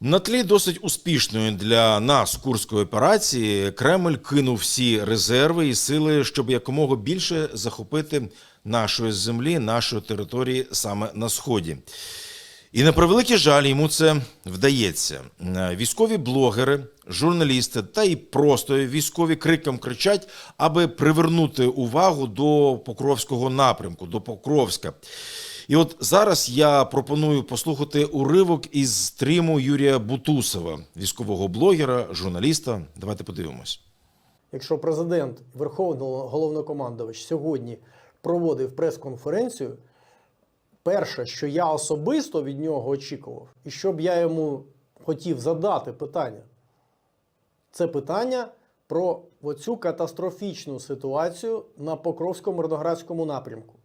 На тлі досить успішної для нас курської операції Кремль кинув всі резерви і сили, щоб якомога більше захопити нашої землі, нашої території саме на сході. І на превеликий жаль, йому це вдається. Військові блогери, журналісти та й просто військові криком кричать, аби привернути увагу до Покровського напрямку, до Покровська. І от зараз я пропоную послухати уривок із стріму Юрія Бутусова, військового блогера, журналіста. Давайте подивимось. Якщо президент, Верховний головнокомандувач сьогодні проводив прес-конференцію, перше, що я особисто від нього очікував, і що б я йому хотів задати питання, це питання про оцю катастрофічну ситуацію на Покровсько-Мирноградському напрямку.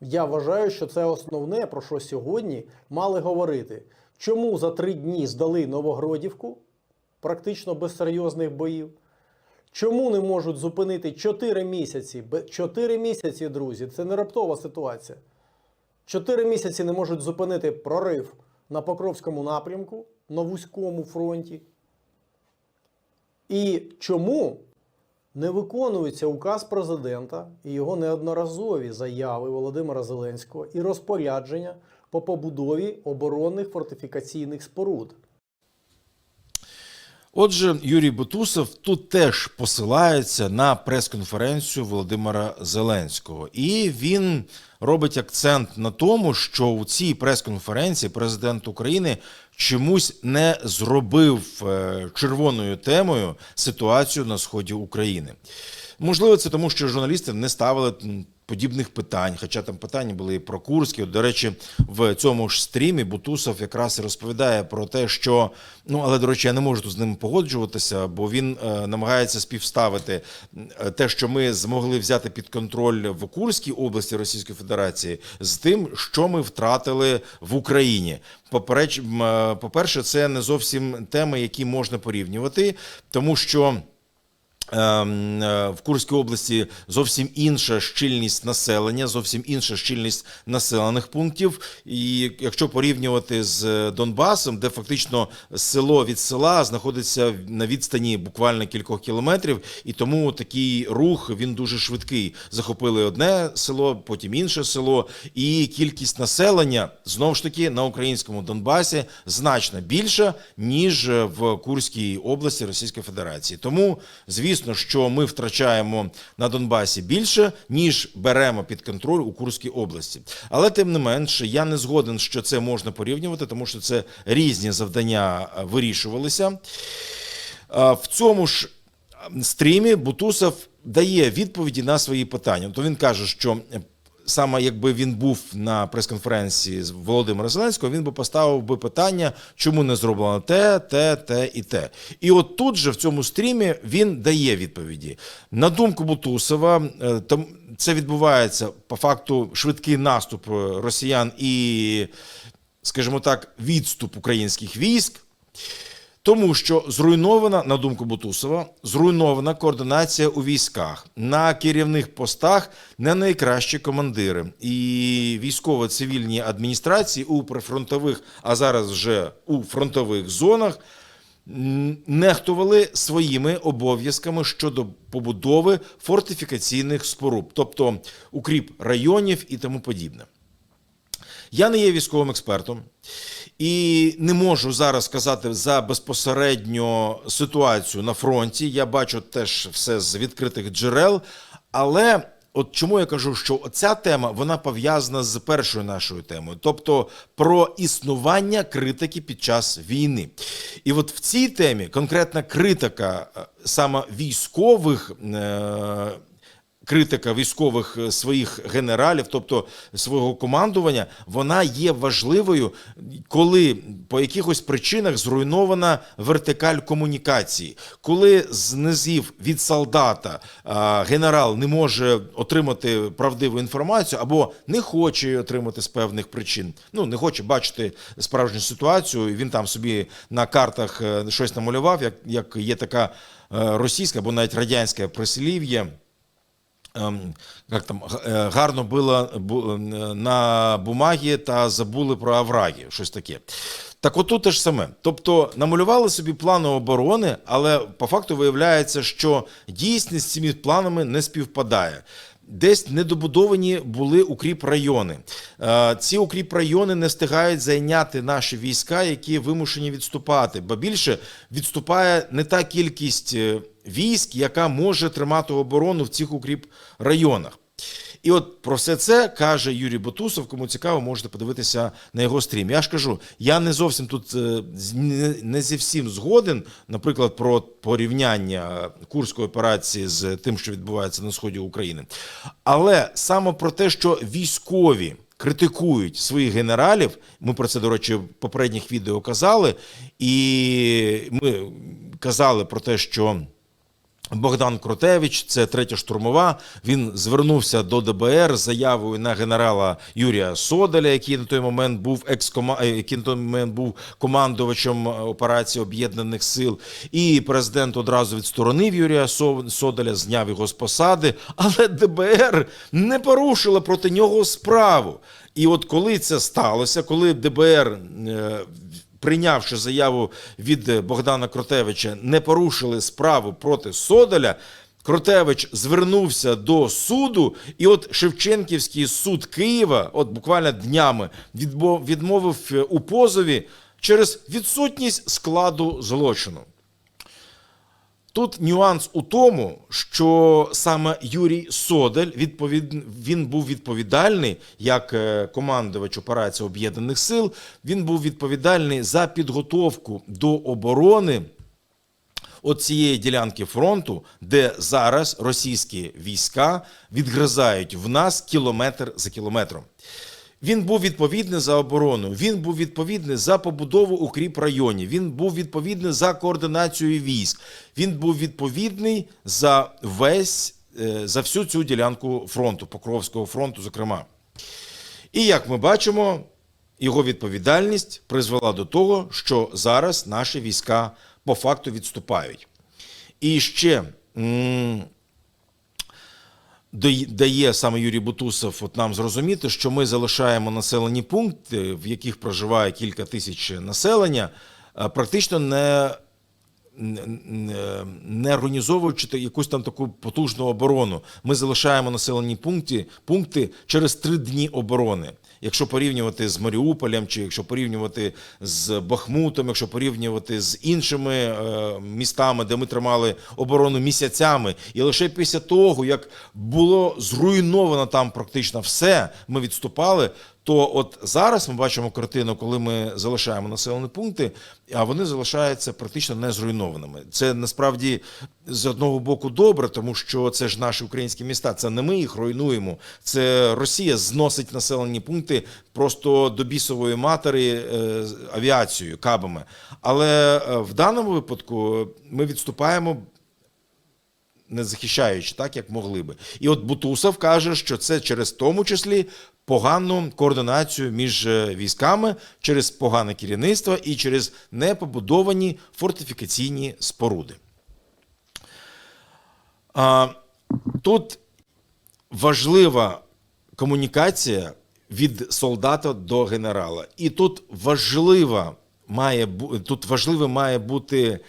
Я вважаю, що це основне, про що сьогодні мали говорити. Чому за три дні здали Новогродівку, практично без серйозних боїв? Чому не можуть зупинити 4 місяці? 4 місяці, друзі, це не раптова ситуація. 4 місяці не можуть зупинити прорив на Покровському напрямку, на вузькому фронті. І чому не виконується указ президента і його неодноразові заяви Володимира Зеленського і розпорядження по побудові оборонних фортифікаційних споруд? Отже, Юрій Бутусов тут теж посилається на прес-конференцію Володимира Зеленського, і він робить акцент на тому, що у цій прес-конференції президент України чомусь не зробив е, червоною темою ситуацію на сході України. Можливо, це тому, що журналісти не ставили подібних питань, хоча там питання були і про Курський. От, до речі, в цьому ж стрімі Бутусов якраз і розповідає про те, що ну але до речі, я не можу тут з ним погоджуватися, бо він е, намагається співставити е, те, що ми змогли взяти під контроль в Курській області Російської Федерації, з тим, що ми втратили в Україні. Попереч, е, по-перше, це не зовсім теми, які можна порівнювати, тому що. Ем, е, В Курській області зовсім інша щільність населення, зовсім інша щільність населених пунктів. І якщо порівнювати з Донбасом, де фактично село від села знаходиться на відстані буквально кількох кілометрів, і тому такий рух він дуже швидкий. Захопили одне село, потім інше село, і кількість населення знову ж таки на українському Донбасі значно більша ніж в Курській області Російської Федерації. Тому, звісно, що ми втрачаємо на Донбасі більше, ніж беремо під контроль у Курській області. Але тим не менше, я не згоден, що це можна порівнювати, тому що це різні завдання е, вирішувалися. В цьому ж стрімі Бутусов дає відповіді на свої питання. То він каже, що саме якби він був на прес-конференції з Володимира Зеленського, він би поставив би питання, чому не зроблено те, те, те і те. І от тут же в цьому стрімі він дає відповіді. На думку Бутусова, е, там це відбувається по факту швидкий наступ е, росіян і, скажімо так, відступ українських військ. Тому що зруйнована, на думку Бутусова, зруйнована координація у військах на керівних постах не найкращі командири і військово-цивільні адміністрації у прифронтових, а зараз вже у фронтових зонах нехтували своїми обов'язками щодо побудови фортифікаційних споруд, тобто укріп районів і тому подібне. Я не є військовим експертом і не можу зараз сказати за безпосередньо ситуацію на фронті. Я бачу теж все з відкритих джерел. Але от чому я кажу, що ця тема вона пов'язана з першою нашою темою, тобто про існування критики під час війни. І от в цій темі конкретна критика е, саме військових. Критика військових е, своїх генералів, тобто свого командування, вона є важливою, коли по якихось причинах зруйнована вертикаль комунікації, коли з низів від солдата генерал не може отримати правдиву інформацію або не хоче її отримати з певних причин. Ну не хоче бачити справжню ситуацію. Він там собі на картах е, щось намалював, як, як є така е, російська або навіть радянська прислів'я. Ем, як там е, гарно було е, на бумагі та забули про овраги, щось таке. Так отут те ж саме. Тобто намалювали собі плани оборони, але по факту виявляється, що дійсність з цими планами не співпадає. Десь недобудовані були укріп райони. Е, Ці укріп райони не встигають зайняти наші війська, які вимушені відступати. Ба більше відступає не та кількість військ, яка може тримати оборону в цих укріп районах. І от про все це каже Юрій Бутусов. Кому цікаво, можете подивитися на його стрім. Я ж кажу, я не зовсім тут е, не зі всім згоден, наприклад, про порівняння курської операції з тим, що відбувається на сході України. Але саме про те, що військові критикують своїх генералів, ми про це, до речі, в попередніх відео казали, і ми казали про те, що. Богдан Кротевич, це третя штурмова. Він звернувся до ДБР з заявою на генерала Юрія Содаля, який на той момент був екскома... е, який на той момент був командувачем операції Об'єднаних Сил. І президент одразу відсторонив Юрія Со- Содаля, зняв його з посади. Але ДБР не порушила проти нього справу. І от коли це сталося, коли ДБР. Прийнявши заяву від е, Богдана Кротевича, не порушили справу проти Содоля. Кротевич звернувся до суду, і от Шевченківський суд Києва, от буквально днями, відмовив е, у позові через відсутність складу злочину. Тут нюанс у тому, що саме Юрій Содель відповід... він був відповідальний як е, командувач операції Об'єднаних Сил. Він був відповідальний за підготовку до оборони от цієї ділянки фронту, де зараз російські війська відгризають в нас кілометр за кілометром. Він був відповідний за оборону, він був відповідний за побудову укріп районів, він був відповідний за координацію військ, він був відповідний за весь е, за всю цю ділянку фронту, Покровського фронту, зокрема. І як ми бачимо, його відповідальність призвела до того, що зараз наші війська по факту відступають. І ще дає- саме Юрій Бутусов от нам зрозуміти, що ми залишаємо населені пункти, в яких проживає кілька тисяч населення, практично не. не- не- Не організовуючи якусь там таку потужну оборону, ми залишаємо населені пункти, пункти через три дні оборони. Якщо порівнювати з Маріуполем, чи якщо порівнювати з Бахмутом, якщо порівнювати з іншими е, містами, де ми тримали оборону місяцями, і лише після того, як було зруйновано там практично все, ми відступали. То от зараз ми бачимо картину, коли ми залишаємо населені пункти, а вони залишаються практично не зруйнованими. Це насправді з одного боку добре, тому що це ж наші українські міста. Це не ми їх руйнуємо. Це Росія зносить населені пункти просто до бісової матері е, авіацією, кабами. Але е, в даному випадку ми відступаємо не захищаючи так, як могли би. І от Бутусов каже, що це через тому числі погану координацію між е, військами, через погане керівництво і через непобудовані фортифікаційні споруди. Тут важлива комунікація від солдата до генерала. І тут важлива має тут важливе має бути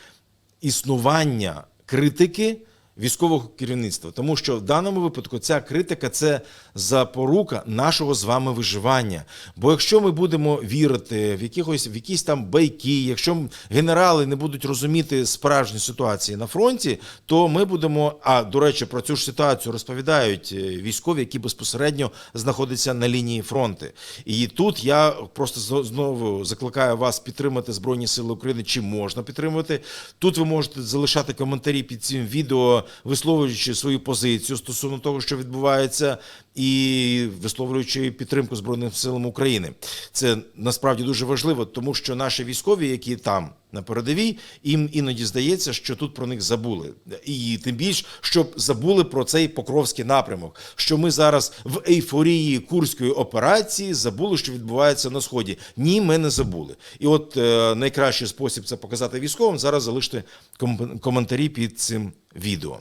існування критики військового керівництва, тому що в даному випадку ця критика це запорука нашого з вами виживання. Бо якщо ми будемо вірити в якихось в якісь там байки, якщо генерали не будуть розуміти справжні ситуації на фронті, то ми будемо. А до речі, про цю ж ситуацію розповідають е, військові, які безпосередньо знаходяться на лінії фронту. І тут я просто знову закликаю вас підтримати Збройні Сили України, чи можна підтримувати. Тут ви можете залишати коментарі під цим відео, висловлюючи свою позицію стосовно того, що відбувається, і висловлюючи підтримку Збройним силам України. Це насправді дуже важливо, тому що наші військові, які там на передовій, їм іноді здається, що тут про них забули. І тим більш, щоб забули про цей покровський напрямок. Що ми зараз в ейфорії курської операції забули, що відбувається на сході. Ні, ми не забули. І от е, найкращий спосіб це показати військовим. Зараз залиште ком- коментарі під цим відео.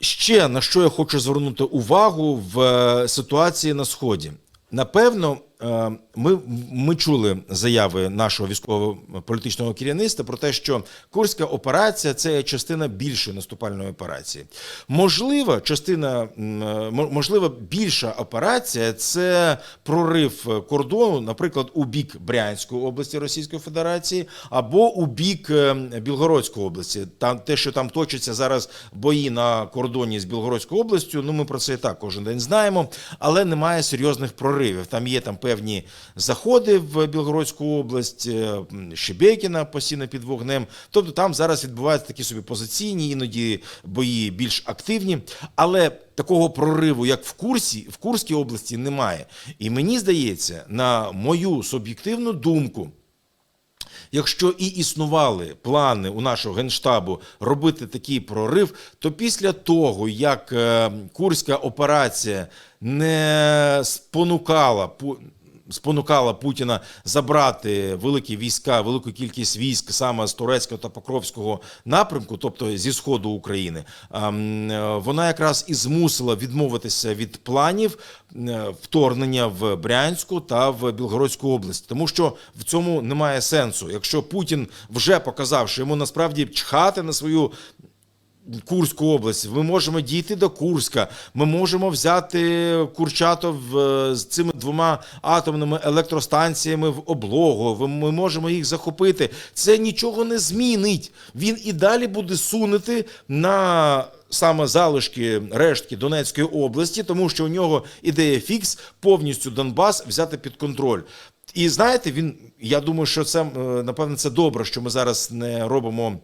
Ще на що я хочу звернути увагу в е, ситуації на сході. Напевно, ми, ми чули заяви нашого військово-політичного керівництва про те, що Курська операція це частина більшої наступальної операції. Можливо, частина е, можливо, більша операція це прорив кордону, наприклад, у бік Брянської області Російської Федерації або у бік е, Білгородської області. Там те, що там точаться зараз бої на кордоні з Білгородською областю. Ну ми про це і так кожен день знаємо, але немає серйозних проривів. Там є там певні заходи в Білгородську область, е, Шебекіна постійно під вогнем. Тобто там зараз відбуваються такі собі позиційні, іноді бої більш активні, але такого прориву, як в Курсі, в Курській області, немає. І мені здається, на мою суб'єктивну думку. Якщо і існували плани у нашого генштабу робити такий прорив, то після того, як е, курська операція не спонукала спонукала Путіна забрати великі війська, велику кількість військ саме з турецького та покровського напрямку, тобто зі сходу України, а, е, вона якраз і змусила відмовитися від планів е, вторгнення в Брянську та в Білгородську область, тому що в цьому немає сенсу. Якщо Путін вже показав, що йому насправді чхати на свою Курську область, ми можемо дійти до Курська, ми можемо взяти Курчатов е, з цими двома атомними електростанціями в облогу. Ми можемо їх захопити. Це нічого не змінить. Він і далі буде сунути на саме залишки рештки Донецької області, тому що у нього ідея фікс повністю Донбас взяти під контроль. І знаєте, він я думаю, що це е, напевно це добре, що ми зараз не робимо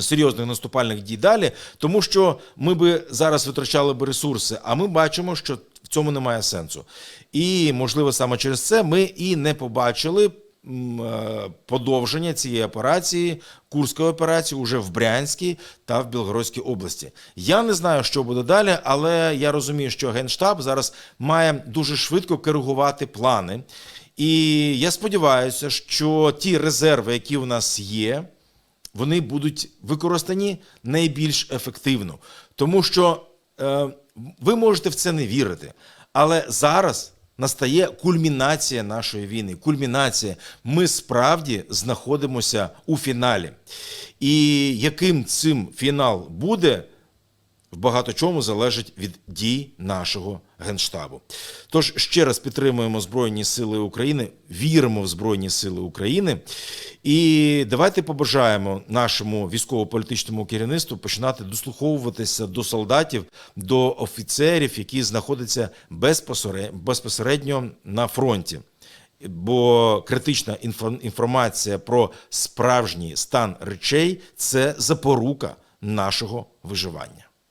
серйозних наступальних дій далі, тому що ми би зараз витрачали би ресурси, а ми бачимо, що в цьому немає сенсу. І можливо саме через це ми і не побачили. е, Подовження цієї операції, Курської операції, уже в Брянській та в Білгородській області. Я не знаю, що буде далі, але я розумію, що Генштаб зараз має дуже швидко коригувати плани. І я сподіваюся, що ті резерви, які у нас є, вони будуть використані найбільш ефективно. Тому що е, ви можете в це не вірити, але зараз настає кульмінація нашої війни. Кульмінація. Ми справді знаходимося у фіналі. І яким цим фінал буде, в багато чому залежить від дій нашого генштабу. Тож ще раз підтримуємо Збройні Сили України, віримо в Збройні Сили України. І давайте побажаємо нашому військово-політичному керівництву починати дослуховуватися до солдатів, до офіцерів, які знаходяться безпосере- безпосередньо на фронті. Бо критична інфо- інформація про справжній стан речей це запорука нашого виживання.